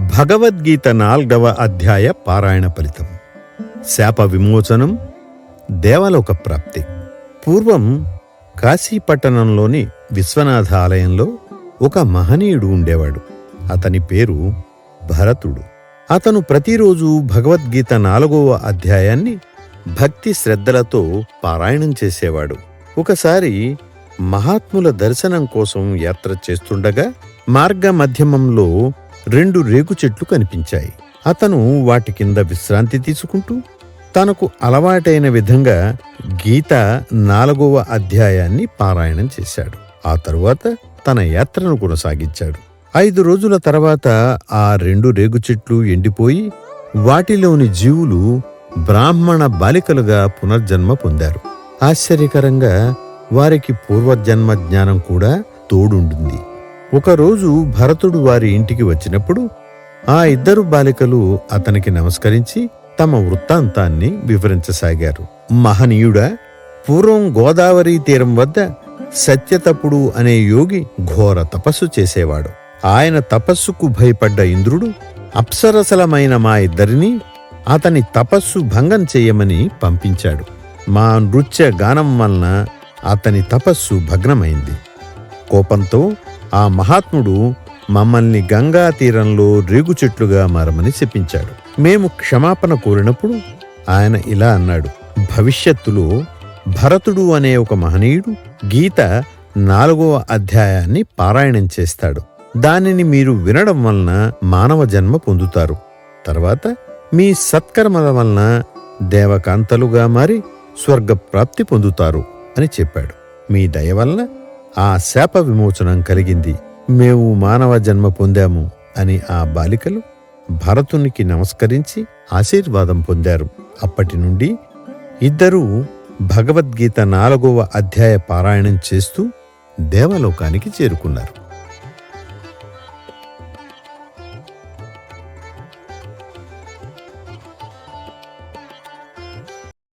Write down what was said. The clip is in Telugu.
భగవద్గీత నాల్గవ అధ్యాయ పారాయణ ఫలితం. శాప విమోచనం దేవలోక ప్రాప్తి. పూర్వం కాశీపట్టణంలోని విశ్వనాథ ఆలయంలో ఒక మహనీయుడు ఉండేవాడు. అతని పేరు భరతుడు. అతను ప్రతిరోజు భగవద్గీత నాలుగవ అధ్యాయాన్ని భక్తి శ్రద్ధలతో పారాయణం చేసేవాడు. ఒకసారి మహాత్ముల దర్శనం కోసం యాత్ర చేస్తుండగా మార్గ మధ్యమంలో రెండు రేగు చెట్లు కనిపించాయి. అతను వాటి కింద విశ్రాంతి తీసుకుంటూ తనకు అలవాటైన విధంగా గీత నాలుగవ అధ్యాయాన్ని పారాయణం చేశాడు. ఆ తరువాత తన యాత్రను కొనసాగించాడు. ఐదు రోజుల తర్వాత ఆ రెండు రేగు చెట్లు ఎండిపోయి వాటిలోని జీవులు బ్రాహ్మణ బాలికలుగా పునర్జన్మ పొందారు. ఆశ్చర్యకరంగా వారికి పూర్వజన్మ జ్ఞానం కూడా తోడుంటుంది ఒకరోజు భరతుడు వారి ఇంటికి వచ్చినప్పుడు ఆ ఇద్దరు బాలికలు అతనికి నమస్కరించి తమ వృత్తాంతాన్ని వివరించసాగారు. మహనీయుడా పూర్వం గోదావరి తీరం వద్ద సత్యతపుడు అనే యోగి ఘోర తపస్సు చేసేవాడు. ఆయన తపస్సుకు భయపడ్డ ఇంద్రుడు అప్సరసలమైన మా ఇద్దరిని అతని తపస్సు భంగం చేయమని పంపించాడు. మా నృత్య గానం వలన అతని తపస్సు భగ్నమైంది. కోపంతో ఆ మహాత్ముడు మమ్మల్ని గంగా తీరంలో రేగు చెట్లుగా మారమని చెప్పించాడు. మేము క్షమాపణ కోరినప్పుడు ఆయన ఇలా అన్నాడు. భవిష్యత్తులో భరతుడు అనే ఒక మహనీయుడు గీత నాలుగవ అధ్యాయాన్ని పారాయణం చేస్తాడు. దానిని మీరు వినడం వలన మానవ జన్మ పొందుతారు. తర్వాత మీ సత్కర్మల వలన దేవకాంతలుగా మారి స్వర్గప్రాప్తి పొందుతారు అని చెప్పాడు. మీ దయ వలన ఆ శాప విమోచనం కలిగింది. మేము మానవ జన్మ పొందాము అని ఆ బాలికలు భరతునికి నమస్కరించి ఆశీర్వాదం పొందారు. అప్పటి నుండి ఇద్దరూ భగవద్గీత నాలుగవ అధ్యాయ పారాయణం చేస్తూ దేవలోకానికి చేరుకున్నారు.